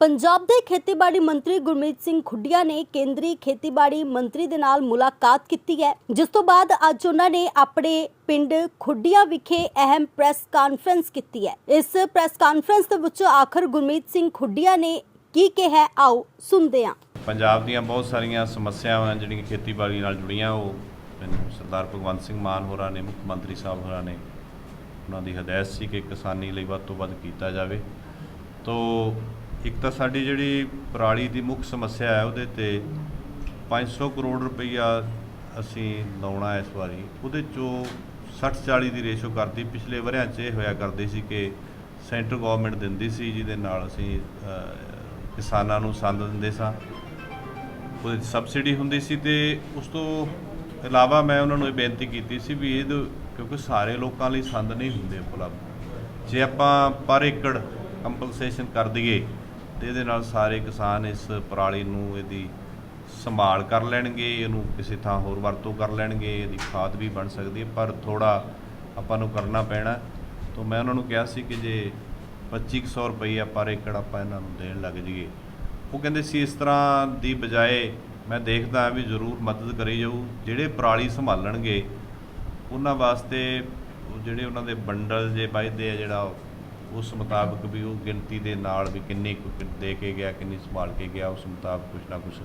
ਪੰਜਾਬ ਦੇ ਖੇਤੀਬਾੜੀ ਮੰਤਰੀ ਗੁਰਮੀਤ ਸਿੰਘ ਖੁੱਡੀਆ ਨੇ ਕੇਂਦਰੀ ਖੇਤੀਬਾੜੀ ਮੰਤਰੀ ਦੇ ਨਾਲ ਮੁਲਾਕਾਤ ਕੀਤੀ ਹੈ। ਜਿਸ ਤੋਂ ਬਾਅਦ ਅੱਜ ਉਹਨਾਂ ਨੇ ਆਪਣੇ ਪਿੰਡ ਖੁੱਡੀਆਂ ਵਿਖੇ ਅਹਿਮ ਪ੍ਰੈਸ ਕਾਨਫਰੰਸ ਕੀਤੀ ਹੈ। ਇਸ ਪ੍ਰੈਸ ਕਾਨਫਰੰਸ ਦੇ ਵਿੱਚ ਆਖਰ ਗੁਰਮੀਤ ਸਿੰਘ ਖੁੱਡੀਆਂ ਨੇ ਕੀ ਕਿਹਾ, ਆਓ ਸੁਣਦੇ ਹਾਂ। ਪੰਜਾਬ ਦੀਆਂ ਬਹੁਤ ਸਾਰੀਆਂ ਸਮੱਸਿਆਵਾਂ ਜਿਹੜੀਆਂ ਖੇਤੀਬਾੜੀ ਨਾਲ ਜੁੜੀਆਂ। ਉਹ ਮੈਨੂੰ ਸਰਦਾਰ ਭਗਵੰਤ ਸਿੰਘ ਮਾਨ ਹੋਰਾਂ ਨੇ, ਮੁੱਖ ਮੰਤਰੀ ਸਾਹਿਬ ਹੋਰਾਂ ਨੇ ਉਹਨਾਂ ਦੀ ਹਦਾਇਤ ਸੀ ਕਿ ਕਿਸਾਨੀ ਲਈ ਵੱਧ ਤੋਂ ਵੱਧ ਕੀਤਾ ਜਾਵੇ। ਤੋ ਇੱਕ ਤਾਂ ਸਾਡੀ ਜਿਹੜੀ ਪਰਾਲੀ ਦੀ ਮੁੱਖ ਸਮੱਸਿਆ ਹੈ ਉਹਦੇ ਤੇ 500 ਕਰੋੜ ਰੁਪਈਆ ਅਸੀਂ ਲਾਉਣਾ ਇਸ ਵਾਰੀ। ਉਹਦੇ ਚੋਂ 60 40 ਦੀ ਰੇਸ਼ੋ ਕਰਦੀ ਪਿਛਲੇ ਵਰਿਆਂ 'ਚ ਇਹ ਹੋਇਆ ਕਰਦੀ ਸੀ ਕਿ ਸੈਂਟਰ ਗਵਰਨਮੈਂਟ ਦਿੰਦੀ ਸੀ, ਜਿਹਦੇ ਨਾਲ ਅਸੀਂ ਕਿਸਾਨਾਂ ਨੂੰ ਸੰਦ ਦਿੰਦੇ ਸਾਂ। ਉਹਦੇ 'ਚ ਸਬਸਿਡੀ ਹੁੰਦੀ ਸੀ ਤੇ ਉਸ ਤੋਂ ਇਲਾਵਾ ਮੈਂ ਉਹਨਾਂ ਨੂੰ ਇਹ ਬੇਨਤੀ ਕੀਤੀ ਸੀ ਵੀ ਇਹ ਕਿਉਂਕਿ ਸਾਰੇ ਲੋਕਾਂ ਲਈ ਸੰਦ ਨਹੀਂ ਹੁੰਦੇ ਉਪਲਬਧ। ਜੇ ਆਪਾਂ ਪਰ ਏਕੜ ਕੰਪਨਸੇਸ਼ਨ ਕਰ ਦਈਏ ਤੇ ਇਹਦੇ ਨਾਲ ਸਾਰੇ ਕਿਸਾਨ ਇਸ ਪਰਾਲੀ ਨੂੰ ਇਹਦੀ ਸੰਭਾਲ ਕਰ ਲੈਣਗੇ, ਇਹਨੂੰ ਕਿਸੇ ਥਾਂ ਹੋਰ ਵਰਤੋਂ ਕਰ ਲੈਣਗੇ, ਇਹਦੀ ਖਾਦ ਵੀ ਬਣ ਸਕਦੀ ਹੈ, ਪਰ ਥੋੜਾ ਆਪਾਂ ਨੂੰ ਕਰਨਾ ਪੈਣਾ। ਤਾਂ ਮੈਂ ਉਹਨਾਂ ਨੂੰ ਕਿਹਾ ਸੀ ਕਿ ਜੇ 2500 ਰੁਪਈਆ ਪਰ ਏਕੜ ਆਪਾਂ ਇਹਨਾਂ ਨੂੰ ਦੇਣ ਲੱਗ ਜਾਈਏ। ਉਹ ਕਹਿੰਦੇ ਸੀ, ਇਸ ਤਰ੍ਹਾਂ ਦੀ ਬਜਾਏ ਮੈਂ ਦੇਖਦਾ ਵੀ ਜ਼ਰੂਰ ਮਦਦ ਕਰੀ ਜਾਊ, ਜਿਹੜੇ ਪਰਾਲੀ ਸੰਭਾਲਣਗੇ, ਉਹਨਾਂ ਵਾਸਤੇ ਜਿਹੜੇ ਉਹਨਾਂ ਦੇ ਬੰਡਲ ਜੇ ਵੱਜਦੇ ਆ ਜਿਹੜਾ ਉਸ ਮੁਤਾਬਕ ਵੀ ਉਹ ਗਿਣਤੀ ਦੇ ਨਾਲ ਵੀ ਕਿੰਨੀ ਕੁ ਦੇ ਕੇ ਗਿਆ, ਕਿੰਨੀ ਸੰਭਾਲ ਕੇ ਗਿਆ, ਉਸ ਮੁਤਾਬਕ ਕੁਛ ਨਾ ਕੁਛ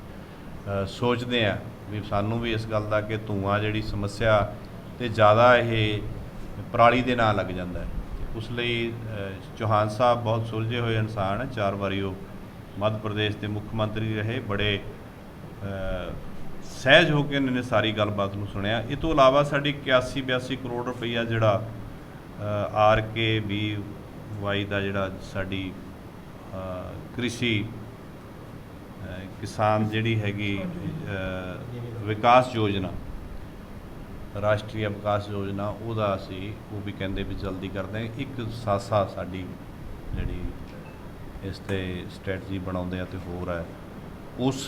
ਸੋਚਦੇ ਆ ਵੀ ਸਾਨੂੰ ਵੀ ਇਸ ਗੱਲ ਦਾ ਕਿ ਧੂਆਂ ਜਿਹੜੀ ਸਮੱਸਿਆ ਤੇ ਜ਼ਿਆਦਾ ਇਹ ਪਰਾਲੀ ਦੇ ਨਾਲ ਲੱਗ ਜਾਂਦਾ ਹੈ। ਉਸ ਲਈ ਚੌਹਾਨ ਸਾਹਿਬ ਬਹੁਤ ਸੁਲਝੇ ਹੋਏ ਇਨਸਾਨ ਹੈ, ਚਾਰ ਵਾਰੀ ਉਹ ਮੱਧ ਪ੍ਰਦੇਸ਼ ਦੇ ਮੁੱਖ ਮੰਤਰੀ ਰਹੇ, ਬੜੇ ਸਹਿਜ ਹੋ ਕੇ ਇਹਨਾਂ ਨੇ ਸਾਰੀ ਗੱਲਬਾਤ ਨੂੰ ਸੁਣਿਆ। ਇਹ ਤੋਂ ਇਲਾਵਾ ਸਾਡੀ 81 82 ਕਰੋੜ ਰੁਪਈਆ ਜਿਹੜਾ ਆਰ ਕੇ ਵੀ ਅਗਵਾਈ ਦਾ ਜਿਹੜਾ ਸਾਡੀ ਕ੍ਰਿਸ਼ੀ ਕਿਸਾਨ ਜਿਹੜੀ ਹੈਗੀ ਵਿਕਾਸ ਯੋਜਨਾ, ਰਾਸ਼ਟਰੀ ਵਿਕਾਸ ਯੋਜਨਾ, ਉਹਦਾ ਅਸੀਂ, ਉਹ ਵੀ ਕਹਿੰਦੇ ਵੀ ਜਲਦੀ ਕਰਦੇ ਹਾਂ। ਇੱਕ ਸਾਸਾ ਸਾਡੀ ਜਿਹੜੀ ਇਸ ਤੇ ਸਟ੍ਰੈਟਜੀ ਬਣਾਉਂਦੇ ਆ ਤੇ ਹੋਰ ਹੈ ਉਸ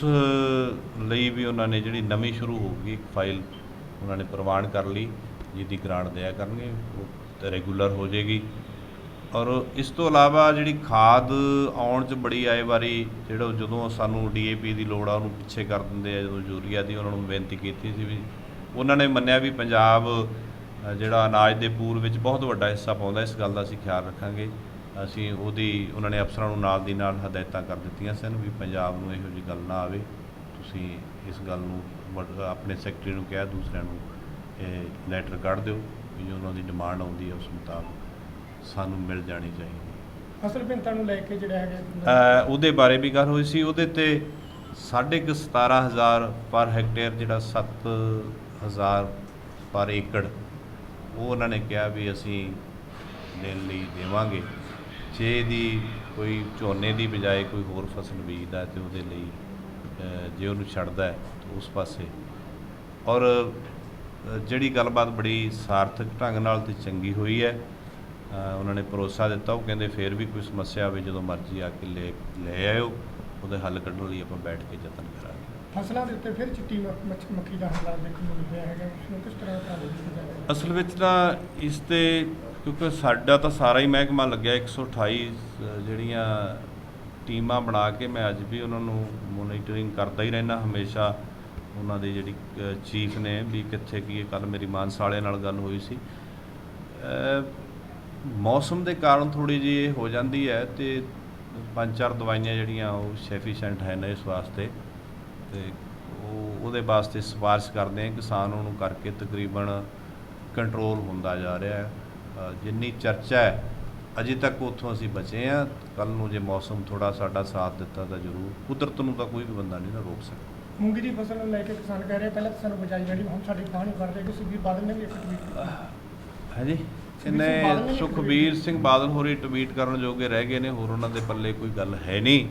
ਲਈ ਵੀ ਉਹਨਾਂ ਨੇ ਜਿਹੜੀ ਨਵੀਂ ਸ਼ੁਰੂ ਹੋਊਗੀ, ਇੱਕ ਫਾਈਲ ਉਹਨਾਂ ਨੇ ਪ੍ਰਵਾਨ ਕਰ ਲਈ, ਜਿਹਦੀ ਗ੍ਰਾਂਟ ਦਿਆ ਕਰਨਗੇ, ਉਹ ਰੈਗੂਲਰ ਹੋ ਜਾਏਗੀ। ਔਰ ਇਸ ਤੋਂ ਇਲਾਵਾ ਜਿਹੜੀ ਖਾਦ ਆਉਣ 'ਚ ਬੜੀ ਆਏ ਵਾਰੀ ਜਿਹੜਾ ਜਦੋਂ ਸਾਨੂੰ ਡੀਏਪੀ ਦੀ ਲੋੜ ਆ, ਉਹਨੂੰ ਪਿੱਛੇ ਕਰ ਦਿੰਦੇ ਆ, ਜਦੋਂ ਯੂਰੀਆ ਦੀ ਉਹਨਾਂ ਨੂੰ ਬੇਨਤੀ ਕੀਤੀ ਸੀ ਵੀ ਉਹਨਾਂ ਨੇ ਮੰਨਿਆ ਵੀ ਪੰਜਾਬ ਜਿਹੜਾ ਅਨਾਜ ਦੇ ਪੂਲ ਵਿੱਚ ਬਹੁਤ ਵੱਡਾ ਹਿੱਸਾ ਪਾਉਂਦਾ, ਇਸ ਗੱਲ ਦਾ ਅਸੀਂ ਖਿਆਲ ਰੱਖਾਂਗੇ। ਅਸੀਂ ਉਹਦੀ, ਉਹਨਾਂ ਨੇ ਅਫਸਰਾਂ ਨੂੰ ਨਾਲ ਦੀ ਨਾਲ ਹਦਾਇਤਾਂ ਕਰ ਦਿੱਤੀਆਂ ਸਨ ਵੀ ਪੰਜਾਬ ਨੂੰ ਇਹੋ ਜਿਹੀ ਗੱਲ ਨਾ ਆਵੇ। ਤੁਸੀਂ ਇਸ ਗੱਲ ਨੂੰ ਆਪਣੇ ਸੈਕਟਰੀ ਨੂੰ ਕਿਹਾ, ਦੂਸਰਿਆਂ ਨੂੰ, ਇਹ ਲੈਟਰ ਕੱਢ ਦਿਓ ਵੀ ਜੋ ਉਹਨਾਂ ਦੀ ਡਿਮਾਂਡ ਆਉਂਦੀ ਹੈ ਉਸ ਮੁਤਾਬਕ। ਸਾਨੂੰ ਮਿਲ ਜਾਣੀ ਚਾਹੀਦੀ। ਫਸਲ ਭਿੰਤਾਂ ਨੂੰ ਲੈ ਕੇ ਜਿਹੜਾ ਹੈਗਾ ਅ, ਉਹਦੇ ਬਾਰੇ ਵੀ ਗੱਲ ਹੋਈ ਸੀ। ਉਹਦੇ ਤੇ ਸਾਢੇ ਕੁ 17000 ਪਰ ਹੈਕਟੇਅਰ ਜਿਹੜਾ 7000 ਪਰ ਏਕੜ ਉਹ ਉਹਨਾਂ ਨੇ ਕਿਹਾ ਵੀ ਅਸੀਂ ਦੇਣ ਲਈ ਦੇਵਾਂਗੇ। ਜੇ ਦੀ ਕੋਈ ਝੋਨੇ ਦੀ ਬਜਾਏ ਕੋਈ ਹੋਰ ਫਸਲ ਬੀਜਦਾ ਤੇ ਉਹਦੇ ਲਈ ਅ, ਜੇ ਉਹਨੂੰ ਛੱਡਦਾ ਹੈ ਤਾਂ ਉਸ ਪਾਸੇ। ਔਰ ਅ, ਜਿਹੜੀ ਗੱਲਬਾਤ ਬੜੀ ਸਾਰਥਕ ਢੰਗ ਨਾਲ ਤੇ ਚੰਗੀ ਹੋਈ ਹੈ। ਉਹਨਾਂ ਨੇ ਭਰੋਸਾ ਦਿੱਤਾ ਉਹ ਕਹਿੰਦੇ ਫੇਰ ਵੀ ਕੋਈ ਸਮੱਸਿਆ ਆਵੇ ਜਦੋਂ ਮਰਜ਼ੀ ਆ ਕੇ ਲੈ ਲੈ ਆਇਓ ਉਹਦੇ ਹੱਲ ਕੱਢਣ ਲਈ ਆਪਾਂ ਬੈਠ ਕੇ ਯਤਨ ਕਰਾਂਗੇ। ਫਸਲਾਂ ਦੇ ਉੱਤੇ ਫਿਰ ਚਿੱਟੀ ਮੱਖੀ ਦਾ ਹਮਲਾ ਦੇਖਣ ਨੂੰ ਮਿਲਿਆ ਹੈਗਾ ਉਸ ਨੂੰ ਕਿਸ ਤਰ੍ਹਾਂ ਦਾ ਅਸਲ ਵਿੱਚ ਤਾਂ ਇਸ ਤੇ ਕਿਉਂਕਿ ਸਾਡਾ ਤਾਂ ਸਾਰਾ ਹੀ ਮਹਿਕਮਾ ਲੱਗਿਆ 128 ਸ- ਜਿਹੜੀਆਂ ਟੀਮਾਂ ਬਣਾ ਕੇ ਮੈਂ ਅੱਜ ਵੀ ਉਹਨਾਂ ਨੂੰ ਮੋਨੀਟਰਿੰਗ ਕਰਦਾ ਹੀ ਰਹਿਣਾ ਹਮੇਸ਼ਾ ਉਹਨਾਂ ਦੇ ਜਿਹੜੀ ਚੀਫ ਨੇ ਵੀ ਕਿੱਥੇ ਕੀ ਕੱਲ ਮੇਰੀ ਮਾਨਸਾਲੇ ਨਾਲ ਗੱਲ ਹੋਈ ਸੀ। ਅ, ਮੌਸਮ ਦੇ ਕਾਰਨ ਥੋੜੀ ਜੀ ਇਹ ਹੋ ਜਾਂਦੀ ਹੈ ਤੇ ਪੰਜ ਚਾਰ ਦਵਾਈਆਂ ਜਿਹੜੀਆਂ ਉਹ ਸੈਫੀਸ਼ੈਂਟ ਹੈ ਨੇ ਇਸ ਵਾਸਤੇ ਤੇ ਉਹ ਉਹਦੇ ਵਾਸਤੇ ਸਿਫਾਰਿਸ਼ ਕਰਦੇ ਆ ਕਿਸਾਨ ਉਹਨੂੰ ਕਰਕੇ ਤਕਰੀਬਨ ਕੰਟਰੋਲ ਹੁੰਦਾ ਜਾ ਰਿਹਾ ਹੈ। ਜਿੰਨੀ ਚਰਚਾ ਹੈ ਅਜੇ ਤੱਕ ਉੱਥੋਂ ਅਸੀਂ ਬਚੇ ਆ ਕੱਲ ਨੂੰ ਜੇ ਮੌਸਮ ਥੋੜਾ ਸਾਡਾ ਸਾਥ ਦਿੱਤਾ ਤਾਂ ਜ਼ਰੂਰ। ਕੁਦਰਤ ਨੂੰ ਤਾਂ ਕੋਈ ਵੀ ਬੰਦਾ ਨਹੀਂ ਨਾ ਰੋਕ ਸਕਦਾ। ਮੂੰਗੀ ਦੀ ਫਸਲ ਨੂੰ ਲੈ ਕੇ ਕਿਸਾਨ ਕਹਿ ਰਹੇ ਪਹਿਲਾਂ ਤਾਂ ਸਾਨੂੰ ਬਚਾਈ ਜਾਣੀ ਹੁਣ ਸਾਡੀ ਨਹੀਂ ਫੜ ਰਹੀ ਕਿ ਸੁਖਬੀਰ ਬਾਦਲ ਨੇ ਵੀ ਇੱਕ ਟਵੀਟ ਕੀਤਾ ਹਾਂਜੀ। ਇਹਨੇ ਸੁਖਬੀਰ ਸਿੰਘ ਬਾਦਲ ਹੋਰੀ ਟਵੀਟ ਕਰਨ ਜੋਗੇ ਰਹਿ ਗਏ ਨੇ ਹੋਰ ਉਹਨਾਂ ਦੇ ਪੱਲੇ ਕੋਈ ਗੱਲ ਹੈ ਨਹੀਂ।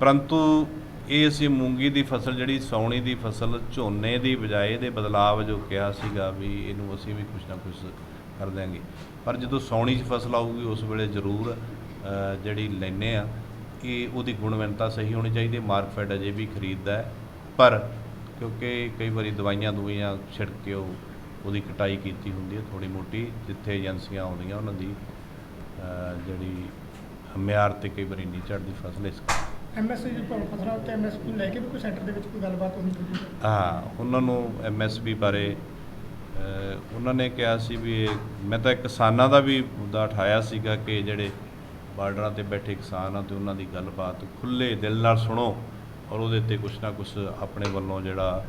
ਪਰੰਤੂ ਇਹ ਅਸੀਂ ਮੂੰਗੀ ਦੀ ਫਸਲ ਜਿਹੜੀ ਸੌਣੀ ਦੀ ਫਸਲ ਝੋਨੇ ਦੀ ਬਜਾਏ ਦੇ ਬਦਲਾਵ ਜੋ ਕਿਹਾ ਸੀਗਾ ਵੀ ਇਹਨੂੰ ਅਸੀਂ ਵੀ ਕੁਝ ਨਾ ਕੁਝ ਕਰ ਦਿਆਂਗੇ। ਪਰ ਜਦੋਂ ਸੌਣੀ 'ਚ ਫਸਲ ਆਊਗੀ ਉਸ ਵੇਲੇ ਜ਼ਰੂਰ ਜਿਹੜੀ ਲੈਨੇ ਆ ਕਿ ਉਹਦੀ ਗੁਣਵੱਤਾ ਸਹੀ ਹੋਣੀ ਚਾਹੀਦੀ ਮਾਰਕਫੈਡ ਅਜੇ ਵੀ ਖਰੀਦਦਾ ਪਰ ਕਿਉਂਕਿ ਕਈ ਵਾਰੀ ਦਵਾਈਆਂ ਦਵਾਈਆਂ ਛਿੜਕ ਕੇ ਉਹ ਉਹਦੀ ਕਟਾਈ ਕੀਤੀ ਹੁੰਦੀ ਹੈ ਥੋੜੀ ਮੋਟੀ ਜਿੱਥੇ ਏਜੰਸੀਆਂ ਆਉਂਦੀਆਂ ਉਹਨਾਂ ਦੀ ਜਿਹੜੀ ਮਿਆਰ ਤੇ ਕਈ ਵਾਰੀ ਨਹੀਂ ਚੜ੍ਹਦੀ ਫਸਲ ਇਸ ਕਰਕੇ। ਐਮਐਸਪੀ ਦੀ ਫਸਲਾਂ ਉੱਤੇ ਐਮਐਸਪੀ ਲੈ ਕੇ ਵੀ ਕੋਈ ਸੈਂਟਰ ਦੇ ਵਿੱਚ ਕੋਈ ਗੱਲਬਾਤ ਹੋਣੀ ਚਾਹੀਦੀ ਹੈ ਹਾਂ ਉਹਨਾਂ ਨੂੰ ਐਮਐਸਪੀ ਬਾਰੇ ਉਹਨਾਂ ਨੇ ਕਿਹਾ ਸੀ ਵੀ ਇਹ ਮੈਂ ਤਾਂ ਕਿਸਾਨਾਂ ਦਾ ਵੀ ਮੁੱਦਾ ਉਠਾਇਆ ਸੀਗਾ ਕਿ ਜਿਹੜੇ ਬਾਰਡਰਾਂ ਤੇ ਬੈਠੇ ਕਿਸਾਨ ਆ ਤੇ ਉਹਨਾਂ ਦੀ ਗੱਲਬਾਤ ਖੁੱਲੇ ਦਿਲ ਨਾਲ ਸੁਣੋ ਔਰ ਉਹਦੇ ਤੇ ਕੁਛ ਨਾ ਕੁਛ ਆਪਣੇ ਵੱਲੋਂ ਜਿਹੜਾ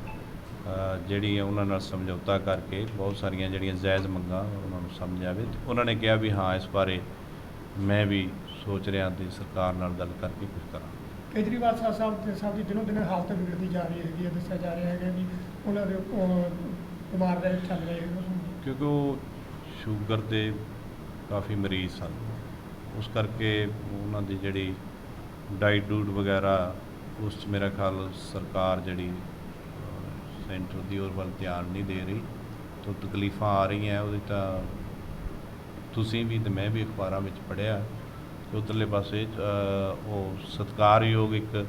ਜਿਹੜੀ ਉਹਨਾਂ ਨਾਲ ਸਮਝੌਤਾ ਕਰਕੇ ਬਹੁਤ ਸਾਰੀਆਂ ਜਿਹੜੀਆਂ ਜਾਇਜ਼ ਮੰਗਾਂ ਉਹਨਾਂ ਨੂੰ ਸਮਝ ਆਵੇ। ਤੇ ਉਹਨਾਂ ਨੇ ਕਿਹਾ ਵੀ ਹਾਂ ਇਸ ਬਾਰੇ ਮੈਂ ਵੀ ਸੋਚ ਰਿਹਾ ਤੇ ਸਰਕਾਰ ਨਾਲ ਗੱਲ ਕਰਕੇ ਕੁਝ ਕਰਾਂ ਕੇਜਰੀਵਾਲ ਸਾਹਿਬ ਦੇ ਸਾਹਿਬ ਦੀ ਦਿਨੋਂ ਦਿਨ ਹਾਲਤ ਵਿਗੜਦੀ ਜਾ ਰਹੀ ਹੈਗੀ ਹੈ ਦੱਸਿਆ ਜਾ ਰਿਹਾ ਹੈਗਾ ਵੀ ਉਹਨਾਂ ਦੇ ਬਿਮਾਰ ਰਹੇ ਚੱਲ ਰਹੇ ਕਿਉਂਕਿ ਉਹ ਸ਼ੂਗਰ ਦੇ ਕਾਫੀ ਮਰੀਜ਼ ਸਨ। ਉਸ ਕਰਕੇ ਉਹਨਾਂ ਦੀ ਜਿਹੜੀ ਡਾਈਟ ਡੂਟ ਵਗੈਰਾ ਉਸ 'ਚ ਮੇਰਾ ਖਿਆਲ ਸਰਕਾਰ ਜਿਹੜੀ ਸੈਂਟਰ ਦੀ ਔਰ ਵੱਲ ਧਿਆਨ ਨਹੀਂ ਦੇ ਰਹੀ। ਤੋਂ ਤਕਲੀਫਾਂ ਆ ਰਹੀਆਂ, ਉਹਦੀ ਤਾਂ ਤੁਸੀਂ ਵੀ ਤੇ ਮੈਂ ਵੀ ਅਖਬਾਰਾਂ ਵਿੱਚ ਪੜ੍ਹਿਆ। ਕਿ ਉੱਧਰਲੇ ਪਾਸੇ ਉਹ ਸਤਿਕਾਰਯੋਗ ਇੱਕ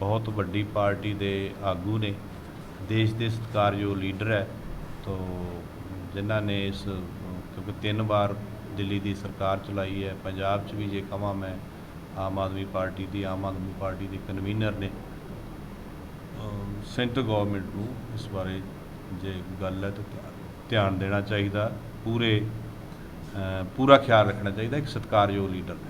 ਬਹੁਤ ਵੱਡੀ ਪਾਰਟੀ ਦੇ ਆਗੂ ਨੇ। ਦੇਸ਼ ਦੇ ਸਤਿਕਾਰਯੋਗ ਲੀਡਰ ਹੈ। ਤੋਂ ਜਿਨ੍ਹਾਂ ਨੇ ਇਸ, ਕਿਉਂਕਿ ਤਿੰਨ ਵਾਰ ਦਿੱਲੀ ਦੀ ਸਰਕਾਰ ਚਲਾਈ ਹੈ, ਪੰਜਾਬ 'ਚ ਵੀ ਜੇ ਕਹਾਂ ਮੈਂ, ਆਮ ਆਦਮੀ ਪਾਰਟੀ ਦੀ, ਆਮ ਆਦਮੀ ਪਾਰਟੀ ਦੇ ਕਨਵੀਨਰ ਨੇ। ਸੈਂਟਰ ਗਵਰਨਮੈਂਟ ਨੂੰ ਇਸ ਬਾਰੇ ਜੇ ਗੱਲ ਹੈ ਤਾਂ ਧਿਆਨ- ਦੇਣਾ ਚਾਹੀਦਾ, ਪੂਰੇ ਪੂਰਾ ਖਿਆਲ ਰੱਖਣਾ ਚਾਹੀਦਾ ਇੱਕ ਸਤਿਕਾਰਯੋਗ ਲੀਡਰ ਨੇ